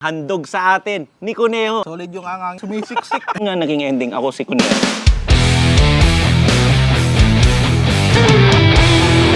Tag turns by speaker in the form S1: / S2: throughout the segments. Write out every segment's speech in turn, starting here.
S1: handog sa atin ni Kuneho.
S2: Solid yung angang sumisiksik.
S1: Nga naging ending ako si Kuneho.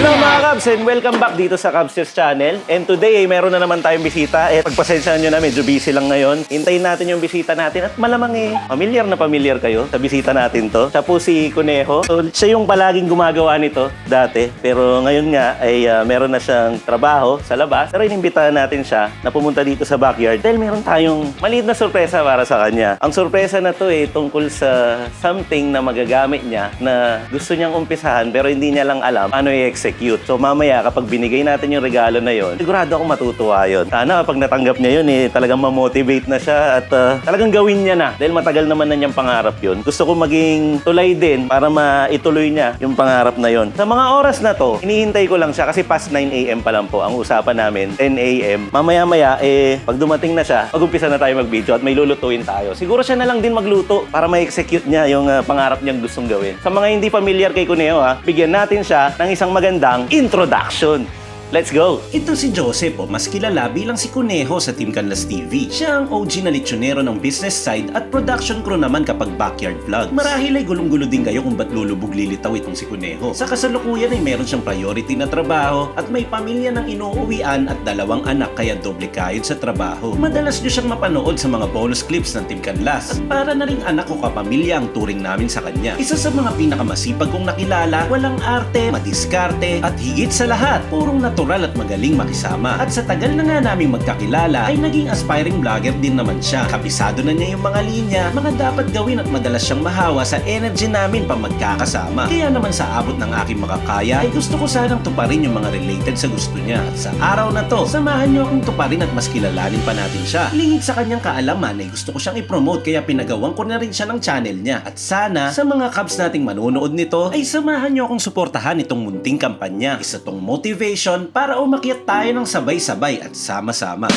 S1: Hello mga Cubs and welcome back dito sa Cubsters Channel. And today ay meron na naman tayong bisita. Eh, pagpasensyahan nyo na, medyo busy lang ngayon. Hintayin natin yung bisita natin at malamang eh, familiar na familiar kayo sa bisita natin to. Siya po si Kuneho. So, siya yung palaging gumagawa nito dati. Pero ngayon nga ay ah, meron na siyang trabaho sa labas. Pero inimbitahan natin siya na pumunta dito sa backyard dahil meron tayong maliit na sorpresa para sa kanya. Ang sorpresa na to eh tungkol sa something na magagamit niya na gusto niyang umpisahan pero hindi niya lang alam paano i-execute. So mamaya kapag binigay natin yung regalo na yon, sigurado ako matutuwa yon. Sana kapag natanggap niya yun eh talagang ma-motivate na siya at ah, talagang gawin niya na dahil matagal naman na niyang pangarap yun. Gusto ko maging tulay din para maituloy niya yung pangarap na yon. Sa mga oras na to, hinihintay ko lang siya kasi past 9 a.m. pa lang po ang usapan namin, 10 a.m. Mamaya-maya eh pag dumating na siya, mag-umpisa na tayo mag-video at may lulutuin tayo. Siguro siya na lang din magluto para ma-execute niya yung ah, pangarap niyang gustong gawin. Sa mga hindi familiar kay Cuneo ha, bigyan natin siya ng isang magandang introduction. Let's go!
S3: Ito si Joseph mas kilala bilang si Kuneho sa Team Canlas TV. Siya ang OG na lechonero ng business side at production crew naman kapag backyard vlog. Marahil ay gulong-gulo din kayo kung ba't lulubog lilitaw itong si Kuneho. Sa kasalukuyan ay meron siyang priority na trabaho at may pamilya ng inuuwian at dalawang anak kaya doble kayod sa trabaho. Madalas niyo siyang mapanood sa mga bonus clips ng Team Canlas at para na ring anak o kapamilya ang turing namin sa kanya. Isa sa mga pinakamasipag kong nakilala, walang arte, madiskarte at higit sa lahat, purong natural at magaling makisama. At sa tagal na nga naming magkakilala ay naging aspiring vlogger din naman siya. Kabisado na niya yung mga linya, mga dapat gawin at madalas siyang mahawa sa energy namin pa magkakasama. Kaya naman sa abot ng aking makakaya ay gusto ko sanang tuparin yung mga related sa gusto niya. At sa araw na to, samahan niyo akong tuparin at mas kilalanin pa natin siya. Lingid sa kanyang kaalaman ay gusto ko siyang i-promote kaya pinagawan ko na rin siya ng channel niya. At sana sa mga Cubs nating manonood nito ay samahan niyo akong suportahan itong munting kampanya. Isa tong motivation para umakyat tayo ng sabay-sabay at sama-sama.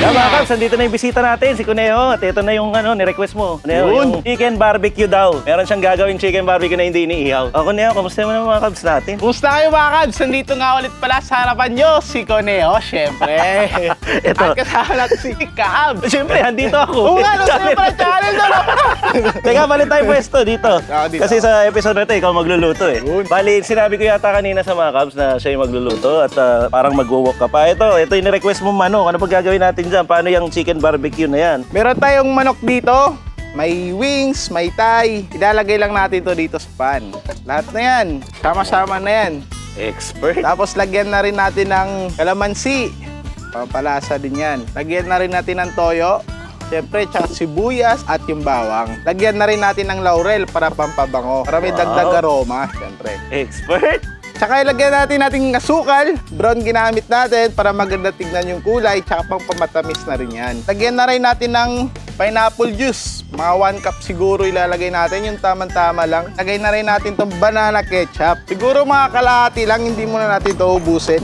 S1: Yeah, mga Cubs, nandito na yung bisita natin, si Kuneho. At ito na yung ano, ni-request mo.
S2: Yun.
S1: yung chicken barbecue daw. Meron siyang gagawing chicken barbecue na hindi iniihaw. O, Kuneho, kamusta mo na mga Cubs natin?
S2: Kumusta kayo mga kabs? Nandito nga ulit pala sa harapan nyo, si Coneo, syempre.
S1: Ito.
S2: At kasama natin si Kabs.
S1: Siyempre, andito ako.
S2: Oo nga, no, sa'yo pala channel doon.
S1: Teka, balik tayo pwesto dito.
S2: Dito.
S1: Kasi sa episode na ito, ikaw magluluto eh.
S2: Yun.
S1: Bali, sinabi ko yata kanina sa mga Cubs na siya yung magluluto at ah, parang mag-walk ka pa. Ito, ito yung ni-request mo manok. Ano pag gagawin natin dyan? Paano yung chicken barbecue na yan?
S2: Meron tayong manok dito. May wings, may thigh. Ilalagay lang natin to dito sa pan. Lahat na yan. Sama-sama na yan.
S1: Expert.
S2: Tapos lagyan na rin natin ng kalamansi. Pampalasa din yan. Lagyan na rin natin ng toyo. Siyempre, tsaka sibuyas at yung bawang. Lagyan na rin natin ng laurel para pampabango. Para may
S1: Wow.
S2: dagdag aroma, siyempre.
S1: Expert.
S2: Tsaka ilagyan natin nating asukal. Brown ginamit natin para maganda tignan yung kulay. Tsaka pang pamatamis na rin yan. Lagyan na rin natin ng pineapple juice. Mga 1 cup siguro ilalagay natin. Yung tamang-tama lang. Lagay na rin natin tong banana ketchup. Siguro mga kalahati lang. Hindi muna natin ito ubusin.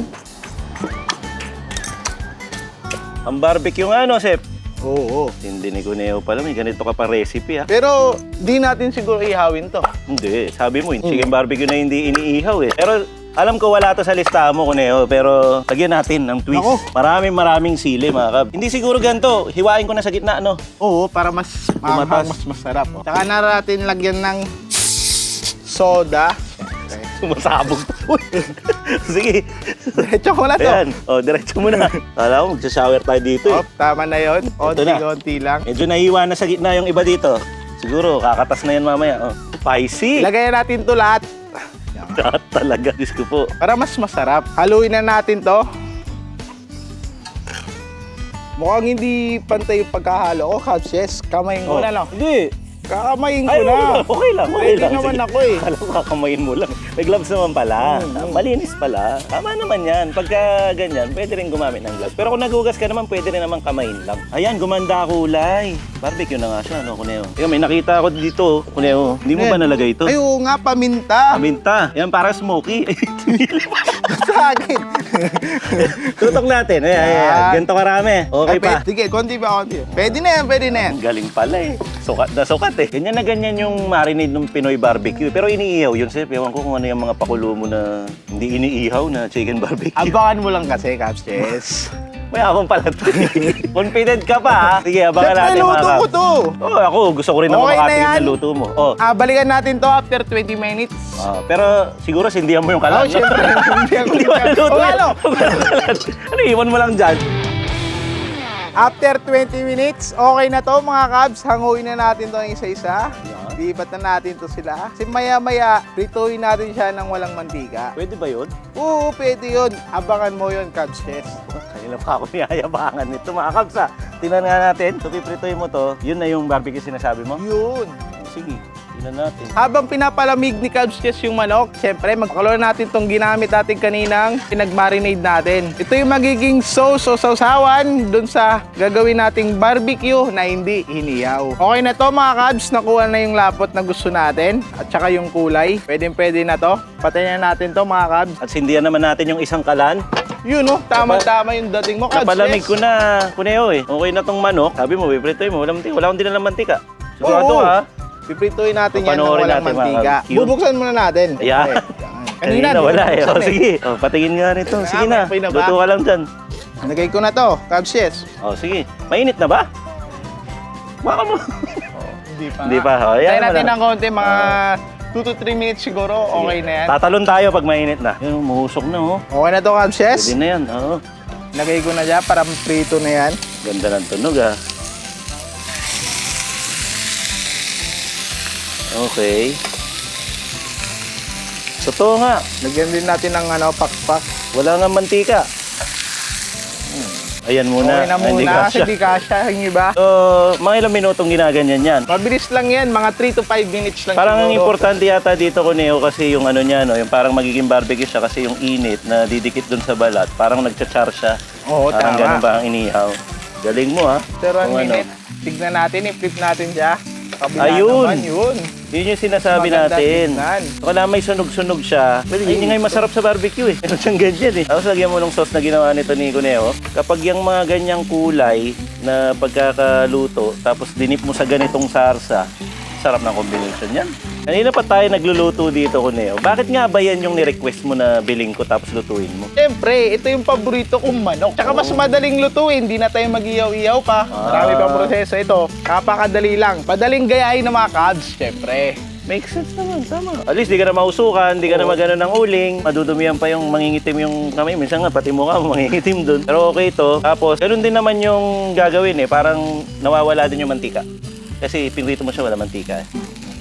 S1: Ang barbecue nga, no, Sep?
S2: Oo.
S1: Hindi ni Cuneo pala, may ganito ka pa recipe, ha?
S2: Pero di natin siguro ihawin to.
S1: Hindi, sabi mo, yung
S2: Hmm.
S1: chicken barbecue na hindi iniihaw, eh. Pero alam ko wala to sa listahan mo, Cuneo, pero lagyan natin ng twist.
S2: Ako.
S1: Maraming maraming sili, mga kab. Hindi siguro ganito, hiwain ko na sa gitna, no?
S2: Oo, para mas
S1: Tumatas.
S2: maanghang, mas masarap. Oh. Tsaka na natin lagyan ng soda.
S1: Sumasabog. Uy! Sige.
S2: Diretso ko na to.
S1: Ayan. O, diretso mo na. Kala ko, magsashower tayo dito, eh.
S2: Oh, tama na
S1: na.
S2: Konti-konti lang.
S1: Medyo nahiwa na sa gitna yung iba dito. Siguro, kakatas na yan mamaya. Oh. Spicy!
S2: Ilagay natin to lahat.
S1: Lahat talaga, Diyos ko po.
S2: Para mas masarap. Haluin na natin to. Mukhang hindi pantay yung pagkahalo ko, Cubs. Yes, kamayin ko
S1: Oh.
S2: na lang.
S1: Hindi.
S2: Kakamayin ko
S1: Ay,
S2: na.
S1: okay lang, okay lang. Okay
S2: Pwede
S1: lang.
S2: naman
S1: Sige.
S2: ako eh.
S1: Alam ko, kakamayin mo lang. May gloves naman pala.
S2: Mm.
S1: Malinis pala. Tama naman yan. Pagka ganyan, pwede rin gumamit ng gloves. Pero kung nagugas ka naman, pwede rin naman kamayin lang. Ayan, gumanda kulay. Barbecue na nga siya, no, Kuneo? Ikaw, may nakita ako dito, Kuneo. Hindi mo ba nalagay ito?
S2: Ay, oo nga, paminta.
S1: Aminta. Yan, para smoky.
S2: Sa akin.
S1: Tutok natin. Ayan, ayan, ayan.
S2: Yan.
S1: Ganito karami. Okay
S2: Ay,
S1: pa.
S2: pwede- Sige, konti pa, konti. Pwede na yan, pwede na yan.
S1: Ang galing pala eh. Sukat na sukat eh. Ganyan na ganyan yung marinade ng Pinoy barbecue. Pero iniihaw yun, Sir. Ewan ko kung ano yung mga pakulo mo na hindi iniihaw na chicken barbecue.
S2: Abangan mo lang kasi, Capses.
S1: Mayaman pala to. Confident ka pa ha? Sige, abangan
S2: Siyempre,
S1: natin
S2: luto
S1: mga
S2: ko
S1: kap-
S2: to.
S1: Oo, ako gusto ko rin naman
S2: Okay na
S1: makatingin
S2: yan.
S1: ng luto mo. Oh.
S2: Ah, balikan natin to after 20 minutes.
S1: Ah, pero siguro sindihan mo yung kalan.
S2: Oh, syempre. Hindi ako
S1: Hindi mo naluto.
S2: Ano,
S1: iwan mo lang dyan.
S2: After 20 minutes, okay na to mga Cubs. Hanguin na natin to ng isa-isa. Lipat na natin to sila. Kasi maya-maya, prituhin natin siya ng walang mantika.
S1: Pwede ba yun?
S2: Oo, pwede yun. Abangan mo yun, Cubs Chess.
S1: Kanina pa ako niyayabangan nito mga kabs ha. Tingnan nga natin, so pipritoy mo to, yun na yung barbecue sinasabi mo.
S2: Yun.
S1: Sige, tingnan natin.
S2: Habang pinapalamig ni Cubs Chess yung manok, syempre, magkakalor natin tong ginamit natin kaninang pinag-marinade natin. Ito yung magiging sauce o sausawan dun sa gagawin nating barbecue na hindi hiniyaw. Okay na to mga Cubs, nakuha na yung lapot na gusto natin at saka yung kulay. Pwede pwede na to. Patayin na natin to mga Cubs.
S1: At sindihan naman natin yung isang kalan.
S2: Yun oh, tama-tama yung dating mo Cubs
S1: Napalamig ko na, kuneo eh. Okay na tong manok. Sabi mo, pipritoy mo, wala mantika. Wala akong dinalang mantika. Sigurado
S2: Oo.
S1: ha.
S2: Piprituhin natin yan ng
S1: Papanoorin
S2: walang
S1: natin, mga
S2: mantika. Bubuksan muna natin.
S1: Ayan. Kanina,
S2: di ba
S1: wala eh.
S2: bubuksan
S1: O, sige. O, patingin nga nito. Sige na.
S2: okay na ba?
S1: Luto ka lang dyan.
S2: Nagay ko na to, Cubs Chess.
S1: O, sige. Mainit na ba? Baka mo.
S2: Hindi pa.
S1: Hindi pa. O,
S2: Tayo
S1: yan
S2: natin
S1: wala.
S2: ng konti, mga 2 to 3 minutes siguro, okay na yan.
S1: Tatalon tayo pag mainit na. Yun, muhusok na oh.
S2: Okay na to, Cubs Chess.
S1: Pwede na yan. Oo.
S2: Lagay ko na dyan para prito na yan.
S1: Ganda ng tunog ah. Okay. Totoo nga,
S2: Lagyan din natin ng ano, pakpak.
S1: wala nga mantika. Ayan muna.
S2: Okay na
S1: hindi
S2: muna, kasi
S1: kasya.
S2: di kasha yung iba.
S1: So, mga ilang minutong ginaganyan yan.
S2: Mabilis lang yan, mga 3 to 5 minutes lang
S1: Parang ang importante yata dito ko Neo kasi yung ano niya, no, yung parang magiging barbecue siya kasi yung init na didikit dun sa balat, parang nagcha-char siya.
S2: Oo,
S1: parang
S2: tama.
S1: ganun ba ang inihaw. Galing mo ha.
S2: Pero ang
S1: ano.
S2: minute, tignan natin, i-flip natin siya. Kabila
S1: Ayun.
S2: naman, yun.
S1: Yun yung sinasabi
S2: Maganda
S1: natin.
S2: tignan.
S1: Wala may sunog-sunog siya. Well, yun yung nga yung masarap sa barbecue eh. Meron siyang ganyan eh. Tapos lagyan mo ng sauce na ginawa nito ni Cuneo. Kapag yung mga ganyang kulay na pagkakaluto, tapos dinip mo sa ganitong sarsa, sarap ng combination yan. Kanina pa tayo nagluluto dito, Cuneo. Bakit nga ba yan yung ni-request mo na biling ko tapos lutuin mo?
S2: Siyempre, ito yung paborito kong manok. Tsaka mas madaling lutuin, hindi na tayo mag-iyaw-iyaw pa. Marami
S1: Ah.
S2: pang proseso ito. Napakadali lang. Padaling gayahin ng mga Cubs, siyempre.
S1: Makes sense naman, tama. At least di ka na mausukan, di ka na magano ng uling, madudumihan pa yung mangingitim yung kamay. Minsan nga, pati mukha mo mangingitim dun. Pero okay ito. Tapos, ganun din naman yung gagawin eh. Parang nawawala din yung mantika. Kasi pinrito mo siya, wala mantika eh.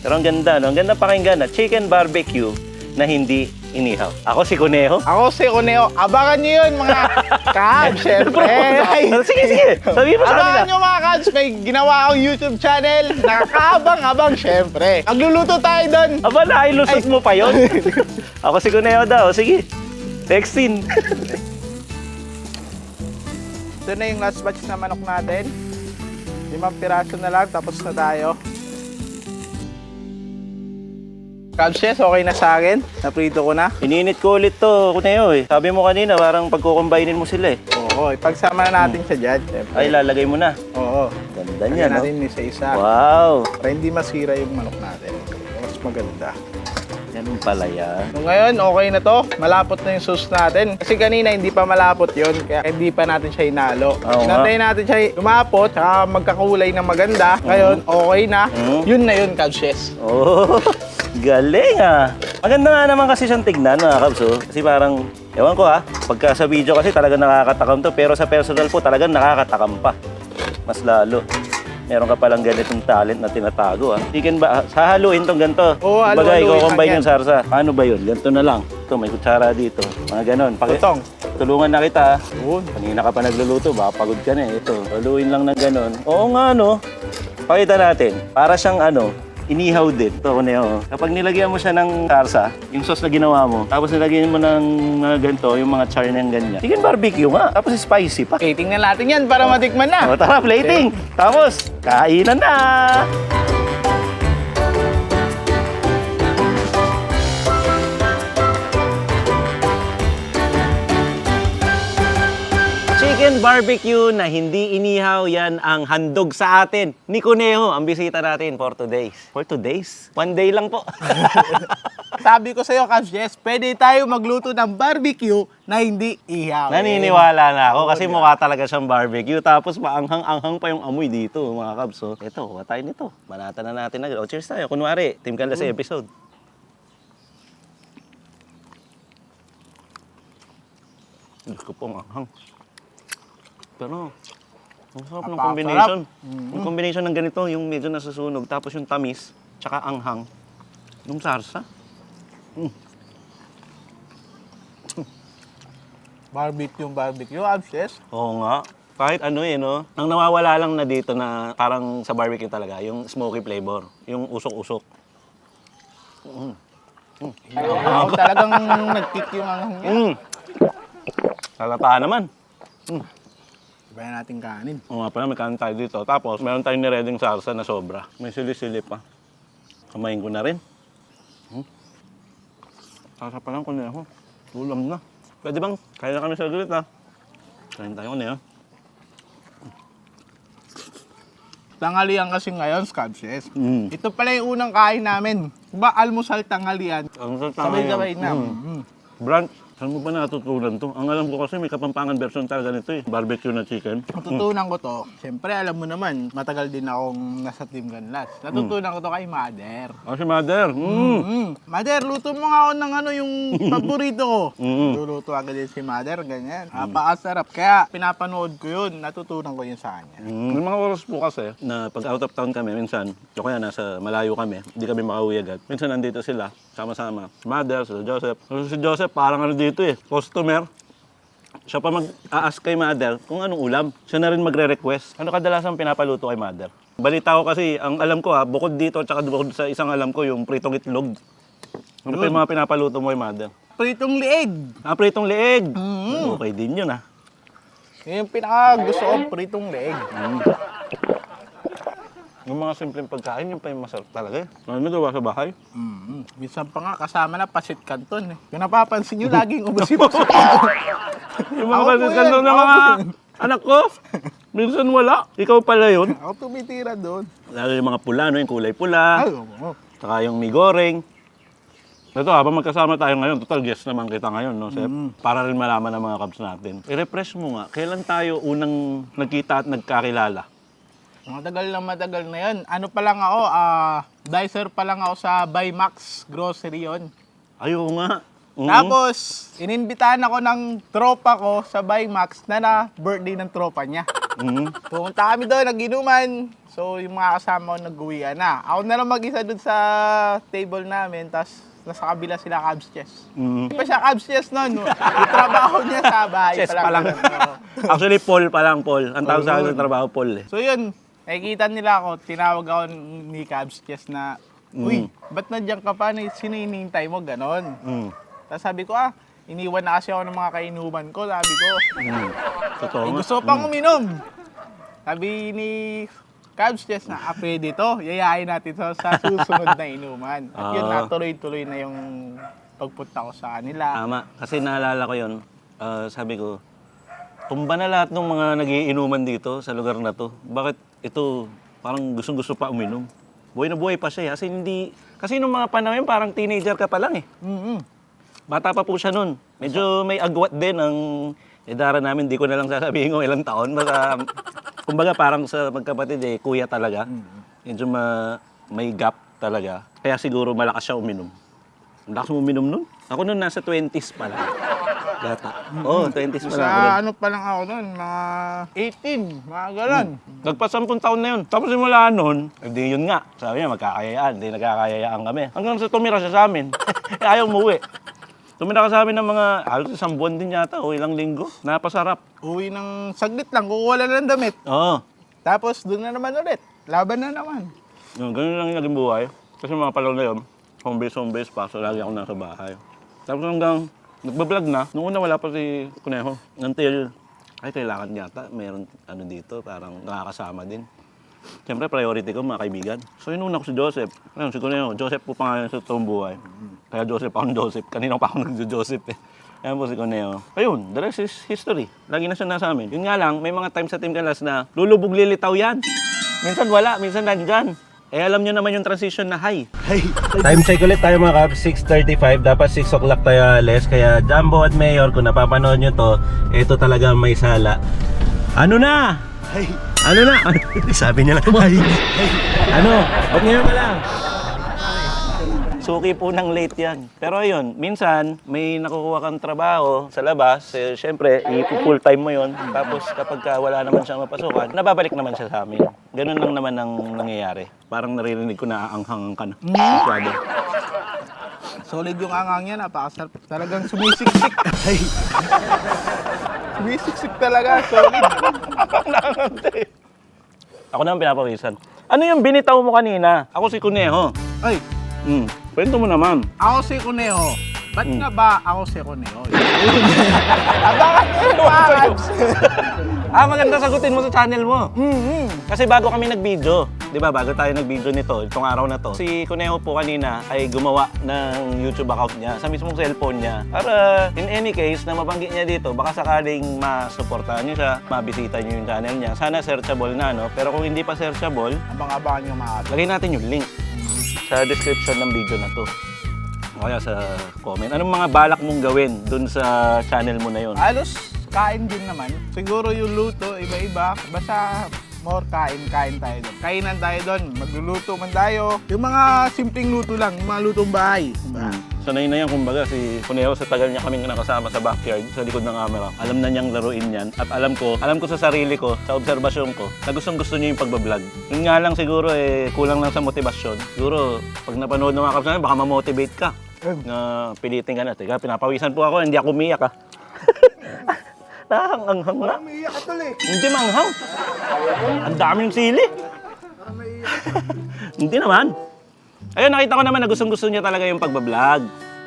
S1: Pero ang ganda, no? Ang ganda pakinggan na chicken barbecue na hindi inihaw. Ako si Conejo.
S2: Ako si Cuneo. Abangan nyo yun, mga Cubs, siyempre. Ay,
S1: sige, sige. Sabihin mo sa kanila.
S2: Abangan nyo mga Cubs, may ginawa akong YouTube channel. Nakakaabang-abang, siyempre. Magluluto tayo doon.
S1: Aba, nailusot mo pa yon. Ako si Conejo daw. Sige. Next scene.
S2: Ito na yung last batch na manok natin. Limang piraso na lang, tapos na tayo. Cubs, yes, okay na sa akin. Naprito ko na.
S1: Ininit ko ulit to, Cuneo eh. Sabi mo kanina, parang pagkukumbainin mo sila eh.
S2: Oo, ipagsama na natin siya dyan. Siyempre.
S1: Ay, lalagay mo na.
S2: Oo.
S1: Ganda
S2: Lagyan
S1: niya, no?
S2: natin isa-isa.
S1: Wow!
S2: Para hindi masira yung manok natin. Mas maganda.
S1: Ganun pala yan.
S2: So ngayon, okay na to. Malapot na yung sauce natin. Kasi kanina hindi pa malapot yon kaya hindi pa natin siya hinalo.
S1: Oo nga.
S2: Hinantayin natin siya lumapot, saka magkakulay ng maganda. Ngayon, okay na.
S1: Mhm.
S2: Yun na yun, Cubs.
S1: Oh, galing ah. Maganda nga naman kasi siyang tignan, mga kabs, oh. Kasi parang, ewan ko ha, pagka sa video kasi talagang nakakatakam to, pero sa personal po talagang nakakatakam pa. Mas lalo. Meron ka palang ganitong talent na tinatago ah. Chicken ba, sahaluin tong ganito.
S2: Oo,
S1: Kumbaga,
S2: halu-haluin
S1: i-combine
S2: lang
S1: yung sarsa. Paano ba yun? Ganito na lang. Ito, may kutsara dito. Mga ganon. Paki-
S2: Tutong.
S1: Tulungan na kita ah.
S2: Yun.
S1: Kanina ka pa nagluluto, baka pagod ka na eh. Ito, haluin lang ng ganon. Oo nga, no? Pakita natin. Para siyang ano, inihaw din. Ito, Kuneo. Kapag nilagyan mo siya ng sarsa, yung sauce na ginawa mo, tapos nilagyan mo ng mga ganito, yung mga char ng ganyan. Chicken barbecue nga. Tapos spicy pa.
S2: Okay, tingnan natin yan para matikman na.
S1: O, tara, plating. Tapos, kainan na! Chicken barbecue na hindi inihaw, yan ang handog sa atin. Ni Kuneho, ang bisita natin for two days. For two days? One day lang po.
S2: Sabi ko sa'yo, Cubs, yes, pwede tayo magluto ng barbecue na hindi ihaw.
S1: Naniniwala na ako kasi mukha talaga siyang barbecue. Tapos maanghang-anghang pa yung amoy dito, mga kabs. So, ito, kuha tayo nito. Banata na natin agad. O, cheers tayo. Kunwari, Team Canlas episode. Diyos ko po, ang anghang. Pero, ang sarap ng
S2: Napakasarap.
S1: combination. Yung combination ng ganito, yung medyo nasusunog, tapos yung tamis, tsaka anghang. Yung sarsa.
S2: Barbecue yung barbecue, Cubs, yes.
S1: Oo nga. Kahit ano eh, no? Ang nawawala lang na dito na parang sa barbecue talaga, yung smoky flavor. Yung usok-usok.
S2: Ako talagang nag-kick yung anghang niya.
S1: Mm. Halata naman.
S2: Iba na natin kanin.
S1: Oo nga pala, may kanin tayo dito. Tapos, meron tayong nireding sarsa na sobra. May sili-sili pa. Kamayin ko na rin. Hmm. Sarsa pa lang kuneho. Ulam na. Pwede bang? Kaya na kami sa gulit ha. Kain tayo kuneho.
S2: Tanghalian kasi ngayon, Cubs, yes.
S1: Mm.
S2: Ito pala yung unang kain namin. Ba, almusal tanghalian.
S1: Ang sarap
S2: Sabay-sabay na.
S1: Mm.
S2: Mm.
S1: Brand, saan mo ba natutunan to? Ang alam ko kasi may kapampangan version talaga nito eh. Barbecue na chicken.
S2: Natutunan ko to. Siyempre, alam mo naman, matagal din akong nasa Team Ganlas. Natutunan ko to kay Mother.
S1: Oh, si mother. Mm.
S2: Mm. Mother, luto mo nga ako ng ano yung paborito ko.
S1: Mm.
S2: Luluto agad din si Mother, ganyan. Napakasarap. Kaya pinapanood ko yun, natutunan ko yun sa kanya.
S1: Mm. May mga oras po kasi na pag out of town kami, minsan, o kaya nasa malayo kami, hindi kami makauwi agad. Minsan nandito sila, sama-sama. Si mother, si Joseph. Kasi si Joseph parang ano dito eh, customer. Siya pa mag-ask kay mother kung anong ulam. Siya na rin magre-request. Ano kadalasan pinapaluto kay mother? Balita ko kasi, ang alam ko ha, bukod dito, tsaka bukod sa isang alam ko, yung pritong itlog. Ano pa yung mga pinapaluto mo kay mother?
S2: Pritong lieg.
S1: Ah, pritong leeg.
S2: Mm.
S1: Okay din yun ah.
S2: Yun yung pinaka gusto ko, pritong lieg.
S1: Yung mga simpleng pagkain, yung pa yung masarap talaga eh. Ano gawa sa bahay?
S2: Mm. Minsan pa nga, kasama na pasit kanton. Eh. Kung napapansin nyo, laging yung pasit
S1: Yung mga
S2: Ako po
S1: pasit
S2: yan,
S1: kanto ng
S2: ako
S1: mga
S2: po yan.
S1: anak ko. Minsan wala. Ikaw pala yun.
S2: Ako tumitira doon.
S1: Lalo yung mga pula, no? yung kulay pula.
S2: Ay, oo.
S1: Saka yung mi goreng. Ito, habang magkasama tayo ngayon, total guest naman kita ngayon, no, Sep? Para rin malaman ng mga kabs natin. I-refresh mo nga, kailan tayo unang nagkita at nagkakilala?
S2: Matagal na matagal na yan. Ano pa lang ako, ah, dicer pa lang ako sa Bymax Grocery yon.
S1: Ayaw nga. Mm.
S2: Tapos, inimbitahan ako ng tropa ko sa Bymax na na birthday ng tropa niya.
S1: Mm.
S2: Pumunta kami doon, naginuman. So, yung mga kasama ko nag-uwian na. Ako na lang mag-isa doon sa table namin, tapos nasa kabila sila Cubs Chess.
S1: Mm.
S2: Hindi pa siya Cubs Chess noon. no? Yung trabaho niya sa bahay
S1: Chess
S2: pa lang.
S1: pa lang. Actually, Paul pa lang, Paul. Ang tawag sa akin ng trabaho, Paul eh.
S2: So yun, nakikita nila ako, tinawag ako ni Cubs Chess na, Uy, ba't nandiyan ka pa? Sino hinihintay mo? Ganon.
S1: Mm.
S2: Tapos sabi ko, ah, iniwan na kasi ako ng mga kainuman ko. Sabi ko,
S1: Mm. Totoo
S2: eh,
S1: nga.
S2: gusto ko pang uminom. Sabi ni Cubs Chess na, ah, pwede to. Yayain natin sa, sa susunod na inuman. At yun,
S1: Ah.
S2: natuloy-tuloy na yung pagpunta ko sa kanila.
S1: Tama. Kasi naalala ko yun, ah, sabi ko, tumba na lahat ng mga nagiinuman dito sa lugar na to. Bakit ito parang gustong-gusto pa uminom? Buhay na buhay pa siya. eh. Kasi hindi... Kasi nung mga panahon yun, parang teenager ka pa lang eh.
S2: Mm-mm.
S1: Bata pa po siya nun. Medyo may agwat din ang edara namin. Di ko na lang sasabihin kung ilang taon. Basta, kumbaga parang sa magkapatid eh, kuya talaga. Medyo ma, may gap talaga. Kaya siguro malakas siya uminom. Ang lakas mo uminom nun? Ako nun nasa 20s pa lang. Gata. Oo, oh, 20s pa lang ako.
S2: Sa ano pa lang ako nun, mga 18, mga ganon.
S1: Nagpasampung taon na yun. Tapos simula nun, hindi yun nga. Sabi niya, magkakayayaan. Hindi nagkakayayaan kami. Hanggang sa tumira siya sa amin. eh, ayaw umuwi. Tumira ka sa amin ng mga halos isang buwan din yata o ilang linggo. Napasarap.
S2: Uwi ng saglit lang, kukuha lang ng damit.
S1: Oo.
S2: Tapos doon na naman ulit. Laban na naman.
S1: Yun, ganun lang yung naging buhay. Kasi mga palong na yun, home base, home base pa. So lagi ako nasa bahay. Tapos hanggang nagbablog na. Noong una wala pa si Kuneho. Until, ay kailangan yata. Meron ano dito, parang nakakasama din. Siyempre, priority ko mga kaibigan. So, inuna ko si Joseph. Ayun, si Kuneho. Joseph po pangalan sa toong buhay. Kaya Joseph akong Joseph. Kanina pa ako nag-Joseph eh. Yan po si Coneo. Ayun, the rest is history. Lagi na siya nasa amin. Yun nga lang, may mga times sa Team Kalas na lulubog lilitaw yan. Minsan wala, minsan nandyan. Eh alam nyo naman yung transition na high.
S3: Time check ulit tayo mga Cubs, 6.35. Dapat 6 o'clock tayo alis. Kaya Jumbo at Mayor, kung napapanood nyo to, ito talaga may sala. Ano na? Ano na? Sabi niya lang. ano? Ngayon ka lang?
S1: Suki po ng late yan. Pero ayun, minsan may nakukuha kang trabaho sa labas, eh, syempre, i-full time mo yon. Tapos kapag ka wala naman siya mapasukan, nababalik naman siya sa amin. Ganun lang naman ang nangyayari. Parang naririnig ko na aanghang ka na. Masyado.
S2: Solid yung angang niya, napakasarap. Talagang sumisiksik. sumisiksik talaga, solid.
S1: Ako na ang pinapawisan. Ano yung binitaw mo kanina? Ako si Kuneho.
S2: Ay,
S1: Hmm. Kwento mo naman.
S2: ako si Kuneho. Ba't
S1: Hmm.
S2: nga ba ako si Kuneho? Niyo yung mga Cubs.
S1: Ah, maganda sagutin mo sa channel mo.
S2: Mhm.
S1: Kasi bago kami nag-video, di ba, bago tayo nag-video nito, itong araw na to, si Kuneho po kanina ay gumawa ng YouTube account niya sa mismong cellphone niya. Para in any case na mabanggit niya dito, baka sakaling masuportahan niyo siya, mabisita niyo yung channel niya. Sana searchable na, no? Pero kung hindi pa searchable,
S2: Abang-abangan mga Cubs.
S1: lagay natin yung link sa description ng video na to. O kaya sa comment. Anong mga balak mong gawin dun sa channel mo na yon?
S2: Halos kain din naman. Siguro yung luto, iba-iba. Basta more kain, kain tayo doon. Kainan tayo doon. Magluluto man tayo. Yung mga simpleng luto lang, yung mga lutong bahay. Diba?
S1: Sanay na yan, kumbaga, si Cuneo, sa tagal niya kaming nakasama sa backyard, sa likod ng camera. Alam na niyang laruin yan. At alam ko, alam ko sa sarili ko, sa obserbasyon ko, na gustong gusto niya yung pagbablog. Yun nga lang siguro, eh, kulang lang sa motivasyon. Siguro, pag napanood ng mga kapsanan, baka ma-motivate ka. Na pilitin ka na. Teka, pinapawisan po ako, hindi ako umiyak ah. Nakahanghang na.
S2: Umiiyak ka tuloy.
S1: Hindi manghang. Ang daming sili. Hindi naman. Ayun, nakita ko naman na gustong gusto niya talaga yung pagbablog.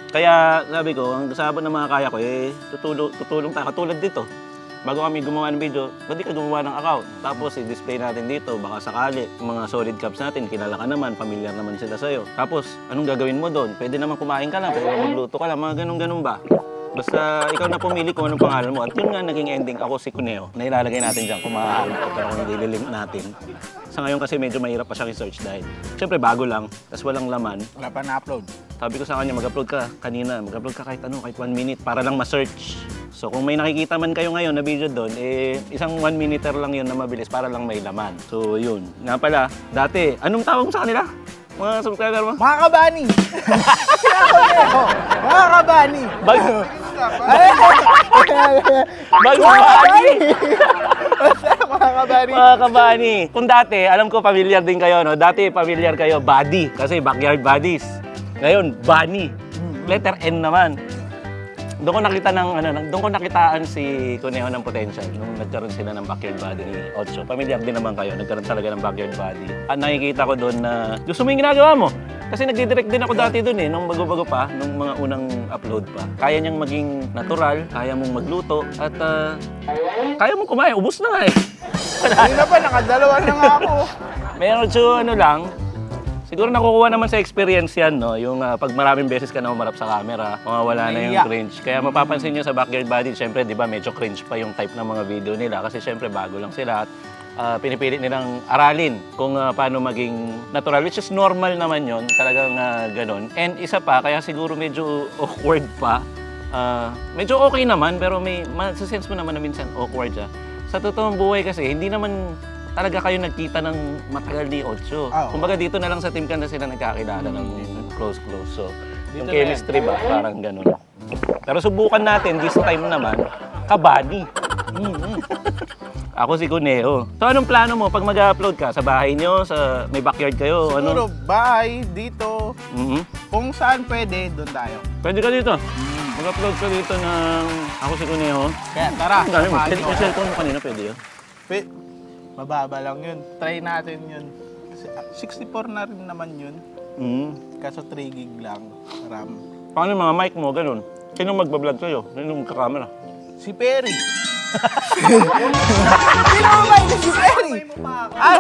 S1: Kaya sabi ko, ang sabi ng mga kaya ko, eh, tutulong, tutulong tayo. Katulad dito. Bago kami gumawa ng video, pwede ka gumawa ng account. Tapos i-display natin dito, baka sakali. Mga solid caps natin, kilala ka naman, familiar naman sila sa'yo. Tapos, anong gagawin mo doon? Pwede naman kumain ka lang, pwede magluto ka lang, mga ganun-ganun ba? Basta ikaw na pumili kung anong pangalan mo. At yun nga naging ending ako si Cuneo. Na ilalagay natin dyan kung maaari ko. Pero kung hindi lilink natin. Sa ngayon kasi medyo mahirap pa siyang i-search dahil syempre bago lang, tapos walang laman.
S2: Wala pa na-upload.
S1: Sabi ko sa kanya, mag-upload ka kanina, mag-upload ka kahit ano, kahit one minute para lang ma-search. So kung may nakikita man kayo ngayon na video doon, eh isang one minuter lang yun na mabilis para lang may laman. So yun. Nga pala, dati, anong tawag mo sa kanila? Mga subscriber mo?
S2: Mga kabani! Kuneho! Mga kabani!
S1: Bag, bagbani!
S2: Basta mga kabani!
S1: Mga kabani. Kung dati, alam ko familiar din kayo, no? Dati familiar kayo, body. Kasi backyard buddies. Ngayon, bunny. Letter N naman. Doon ko nakita ng ano, doon ko nakitaan si Kuneho ng potential nung nagkaroon sila ng backyard body ni Ocho. Familiar din naman kayo, nagkaroon talaga ng backyard body. At nakikita ko doon na gusto mo yung ginagawa mo. Kasi nagdidirect din ako dati doon eh, nung bago-bago pa, nung mga unang upload pa. Kaya niyang maging natural, kaya mong magluto, at ah, kaya mong kumain, ubus na nga eh.
S2: Hindi na pa, nakadalawa na nga ako.
S1: Meron so ano lang, siguro nakukuha naman sa experience yan, no? Yung ah, pag maraming beses ka na umarap sa camera, mawawala na yung
S2: Naiiyak.
S1: cringe. Kaya mapapansin nyo sa backyard body, syempre, di ba, medyo cringe pa yung type ng mga video nila. Kasi syempre, bago lang sila at ah, pinipilit nilang aralin kung ah, paano maging natural, which is normal naman yon talagang uh, ganun. And isa pa, kaya siguro medyo awkward pa, Ah, medyo okay naman, pero may, sense mo naman na minsan awkward siya. Sa totoong buhay kasi, hindi naman talaga kayo nagkita ng matagal ni Ocho.
S2: Ah, oo.
S1: Kumbaga dito na lang sa team ka na sila nagkakilala ng close-close. So, yung chemistry ba, parang ganun. Pero subukan natin, this time naman, kabani.
S2: Mm-hmm.
S1: Ako si Kuneho. So, anong plano mo pag mag-upload ka? Sa bahay nyo? Sa may backyard kayo?
S2: Siguro,
S1: Ano?
S2: bye, dito.
S1: Mhm.
S2: Kung saan pwede, doon tayo.
S1: Pwede ka dito. Mag-upload ka dito ng ako si Kuneho.
S2: Kaya tara,
S1: Ang dami mo.
S2: samahan
S1: cellphone mo kanina, pwede yun.
S2: Pe- mababa lang yun. Try natin yun. Kasi, ah, 64 na rin naman yun.
S1: Mm.
S2: Kaso 3 gig lang RAM.
S1: Paano yung mga mic mo, ganun? Sino magbablog sa'yo? Sino magkakamera?
S2: Si Perry. Sino ba ba si Perry? Ah,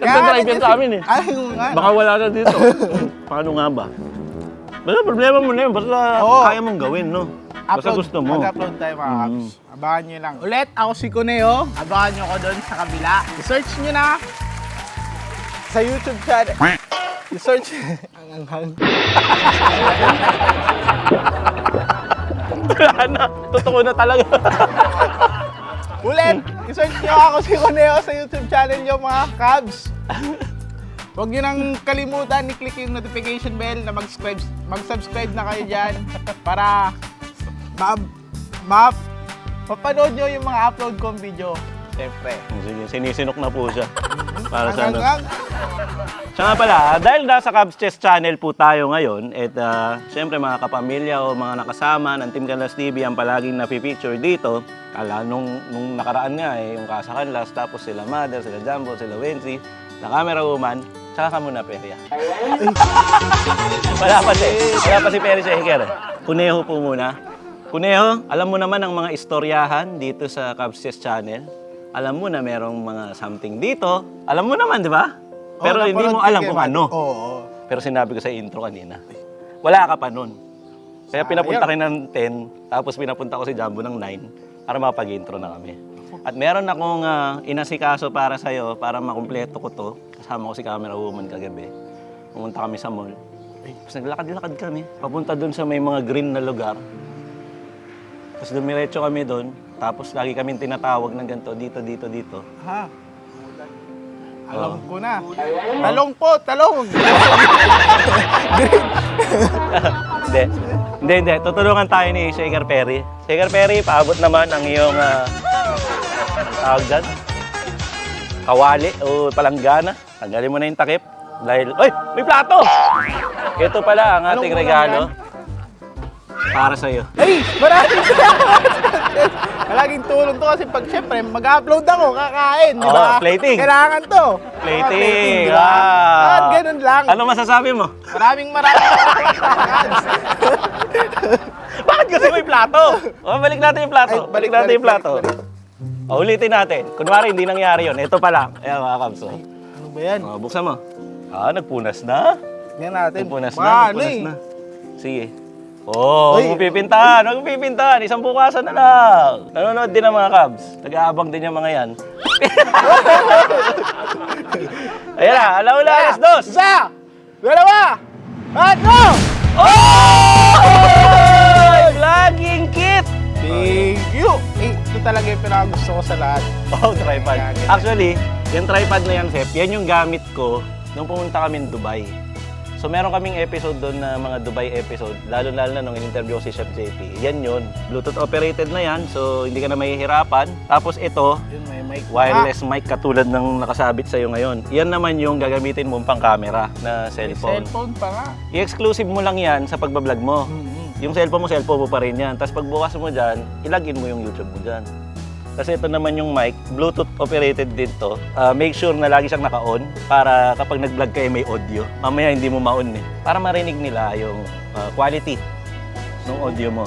S1: Nagdadrive yan sa amin eh.
S2: Ay, yung nga.
S1: Baka wala na dito. Paano nga ba? Basta problema mo na yun. Basta
S2: Oo.
S1: kaya mong gawin, no? Basta gusto mo.
S2: Mag-upload tayo mga
S1: Mm.
S2: Kabs. Abangan nyo lang. Ulit, ako si Cuneo. Abangan nyo ko doon sa kabila. I-search nyo na sa YouTube channel. I-search. Ang anghang.
S1: Wala na. Totoo na talaga.
S2: Ulit, i-search nyo ako si Cuneo sa YouTube channel nyo mga Kabs. Huwag nyo nang kalimutan i-click yung notification bell na mag-subscribe, mag-subscribe na kayo dyan para ma, ma, mapanood nyo yung mga upload kong video. Siyempre.
S1: Sige, sinisinok na po siya. Para sa ano. Siya nga pala, ah, dahil nasa Cubs Chess Channel po tayo ngayon, at uh, syempre mga kapamilya o mga nakasama ng Team Canlas TV ang palaging napipicture dito. Kala nung, nung nakaraan nga eh, yung Casa Canlas, tapos sila Mother, sila Jumbo, sila Wensi, na camera woman, tsaka ka muna Peria. Wala pa si, wala pa si Peri Shaker. Kuneho po muna. Kuneho, alam mo naman ang mga istoryahan dito sa Cubs Chess Channel. Alam mo na merong mga something dito. Alam mo naman, di ba? Pero hindi mo alam kung ano.
S2: Oo.
S1: Pero sinabi ko sa intro kanina. Wala ka pa nun. Kaya pinapunta kayo ng 10, tapos pinapunta ko si Jumbo ng 9 para makapag-intro na kami. At meron akong ah, inasikaso para sa'yo, para makumpleto ko to. Kasama ko si camera woman kagabi. Pumunta kami sa mall. Tapos naglakad-lakad kami. Papunta dun sa may mga green na lugar. Tapos dumiretso kami doon. Tapos lagi kami tinatawag ng ganito, dito, dito, dito.
S2: Ha? Alam ko na. Talong po, talong.
S1: Hindi. Hindi, hindi. Tutulungan tayo ni Shaker Perry. Shaker Perry, paabot naman ang iyong uh, tawag dyan. Kawali o palanggana. Tanggalin mo na yung takip. Dahil, Uy! May plato! Ito pala ang ating regalo. Para sa iyo.
S2: Ay, maraming salamat. Malaging tulong to kasi pag syempre mag-upload ako, kakain, di
S1: Oo,
S2: ba?
S1: plating.
S2: Kailangan to.
S1: Plating!
S2: di ba?
S1: Ah.
S2: At ganun lang.
S1: Ano masasabi mo?
S2: Maraming maraming.
S1: Bakit kasi may plato? O, balik natin yung plato.
S2: Ay, balik,
S1: balik natin
S2: balik,
S1: yung plato.
S2: balik,
S1: O, ulitin natin. Kunwari, hindi nangyari yun. Ito pa lang. Ayan, mga kabs. oh.
S2: ano ba yan?
S1: O, buksan mo. Ah, nagpunas na.
S2: Yan natin.
S1: Nagpunas
S2: Mga
S1: na,
S2: ano
S1: nagpunas
S2: eh.
S1: na. Sige. Oh,
S2: Ay.
S1: huwag mo pipintahan, huwag mo pipintahan. Isang bukasan na lang. Nanonood din ang mga Cubs. Nag-aabang din yung mga yan. Ayan na, alaula, alas dos.
S2: Isa! Dalawa! Tatlo!
S1: Oh! Vlogging kit!
S2: Thank you! Eh, ito talaga yung pinakagusto ko sa lahat.
S1: Oh, tripod. Actually, yung tripod na yan, Sep, yan yung gamit ko nung pumunta kami ng Dubai. So meron kaming episode doon na mga Dubai episode, lalo-lalo na nung in-interview ko si Chef JP. Yan yun. Bluetooth operated na yan, so hindi ka na mahihirapan. Tapos ito,
S2: Yun, may mic.
S1: wireless mic katulad ng nakasabit sa'yo ngayon. Yan naman yung gagamitin mong pang camera na cellphone.
S2: cellphone pa nga.
S1: I-exclusive mo lang yan sa pagbablog mo.
S2: Mhm.
S1: Yung cellphone mo, cellphone mo pa rin yan. Tapos pagbukas mo dyan, ilagin mo yung YouTube mo dyan. Kasi ito naman yung mic, Bluetooth operated din to. Ah, make sure na lagi siyang naka-on para kapag nag-vlog kayo may audio. Mamaya hindi mo ma-on eh. Para marinig nila yung ah, quality ng audio mo.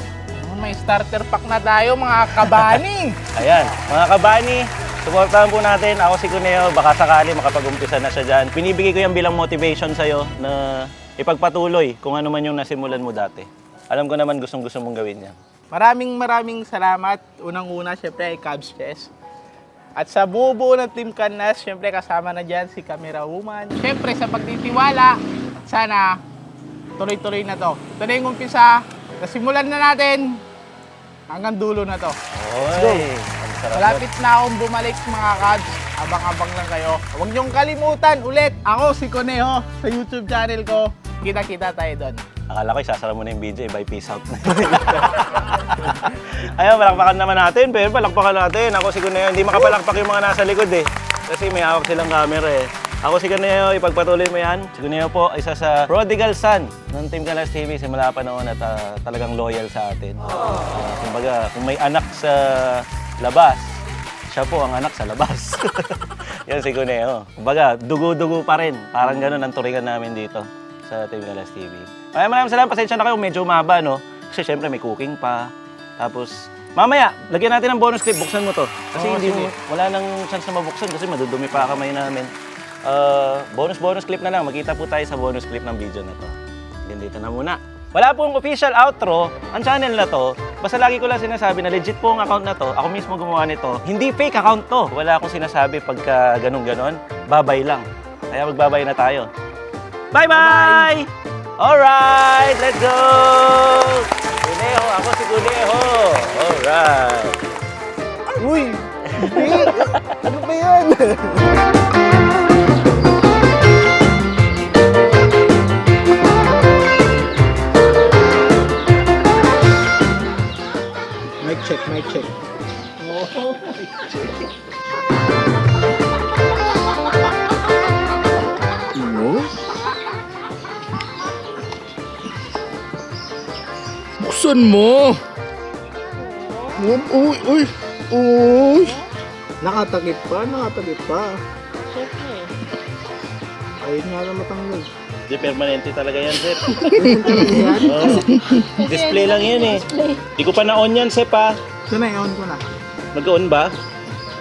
S2: Oh, May starter pack na tayo mga kabani.
S1: Ayan, mga kabani, supportahan po natin. Ako si Cuneo, baka sakali makapag-umpisa na siya dyan. Binibigay ko yan bilang motivation sa'yo na ipagpatuloy kung ano man yung nasimulan mo dati. Alam ko naman gustong gusto mong gawin yan.
S2: Maraming maraming salamat. Unang-una, syempre, ay Cubs Chess. At sa bumubuo ng Team Canlas, syempre kasama na dyan si Camera Woman. Syempre, sa pagtitiwala, sana tuloy-tuloy na to. Ito na yung umpisa. Nasimulan na natin hanggang dulo na to.
S1: Ang sarap
S2: Malapit na akong bumalik mga Cubs. Abang-abang lang kayo. Huwag niyong kalimutan ulit. Ako si Conejo sa YouTube channel ko. Kita-kita tayo doon.
S1: Akala ko isasara mo na yung video, bye peace out. Ayun, palakpakan naman natin, pero palakpakan natin. Ako si Cuneo, hindi makapalakpak yung mga nasa likod eh. Kasi may hawak silang camera eh. Ako si Cuneo, ipagpatuloy mo yan. Si Cuneo po, isa sa prodigal son ng Team Kalas TV simula pa noon at ah, talagang loyal sa atin. Ah, kumbaga, kung may anak sa labas, siya po ang anak sa labas. yan si Cuneo. Kumbaga, dugo-dugo pa rin. Parang ganun ang turingan namin dito sa Team Galas TV. Maraming maraming salamat. Pasensya na kayo. Medyo mahaba, no? Kasi syempre may cooking pa. Tapos, mamaya, lagyan natin ng bonus clip. Buksan mo to. Kasi
S2: Oo,
S1: hindi
S2: sige.
S1: mo, wala nang chance na mabuksan kasi madudumi pa kamay namin. Uh, bonus bonus clip na lang. Magkita po tayo sa bonus clip ng video na to. Yan dito na muna. Wala pong official outro ang channel na to. Basta lagi ko lang sinasabi na legit po ang account na to. Ako mismo gumawa nito. Hindi fake account to. Wala akong sinasabi pagka ganun-ganon. Babay lang. Kaya magbabay na tayo. Bye-bye! Alright, let's go! Kuneho, ako si Kuneho. Alright.
S2: Uy! Hindi! ano ba yan? mic check, mic check. Oh, ano? Buksan mo! Uy, uy, uy! Uy! Nakatakip pa, nakatakip pa. Ayun nga na matanggal.
S1: Di permanente talaga yan, Sep.
S2: Yan.
S1: Oh. Display lang yan eh. Di ko pa na-on yan, Sep ha.
S2: Ito na, i-on ko na.
S1: Nag-on ba?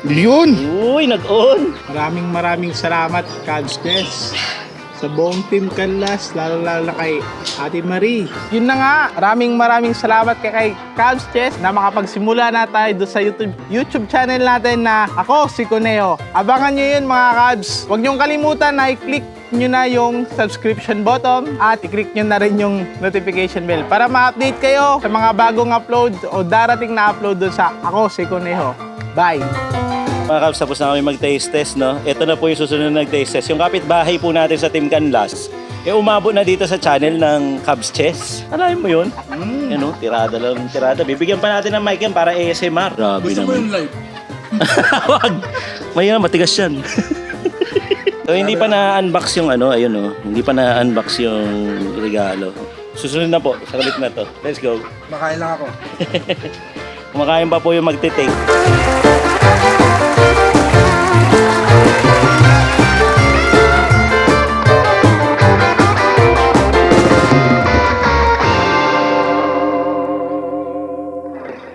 S2: Yun!
S1: Uy, nag-on!
S2: Maraming maraming salamat, Cubs Des. Sa buong Team Canlas, lalo-lalo na kay Ate Marie. Yun na nga, maraming maraming salamat kay, kay Cubs Chess na makapagsimula na tayo doon sa YouTube, YouTube channel natin na ako, si Cuneo. Abangan nyo yun mga Cubs. Huwag niyong kalimutan na i-click nyo na yung subscription button at i-click nyo na rin yung notification bell para ma-update kayo sa mga bagong upload o darating na upload doon sa ako, si Cuneo. Bye!
S1: Mga Kabs, tapos na kami mag-taste test, no? Ito na po yung susunod na nag-taste test. Yung kapitbahay po natin sa Team Canlas, eh umabot na dito sa channel ng Cubs Chess. Alamin mo yun? Yan, no? Tirada lang, tirada. Bibigyan pa natin ng mic yan para ASMR. Grabe
S4: Gusto ko
S1: naman.
S4: yung live.
S1: Wag! May matigas yan. so, hindi pa na-unbox yung ano, ayun, no? Hindi pa na-unbox yung regalo. Susunod na po, sa kalit na to. Let's go.
S4: Makain lang ako.
S1: Kumakain pa po yung magte-take.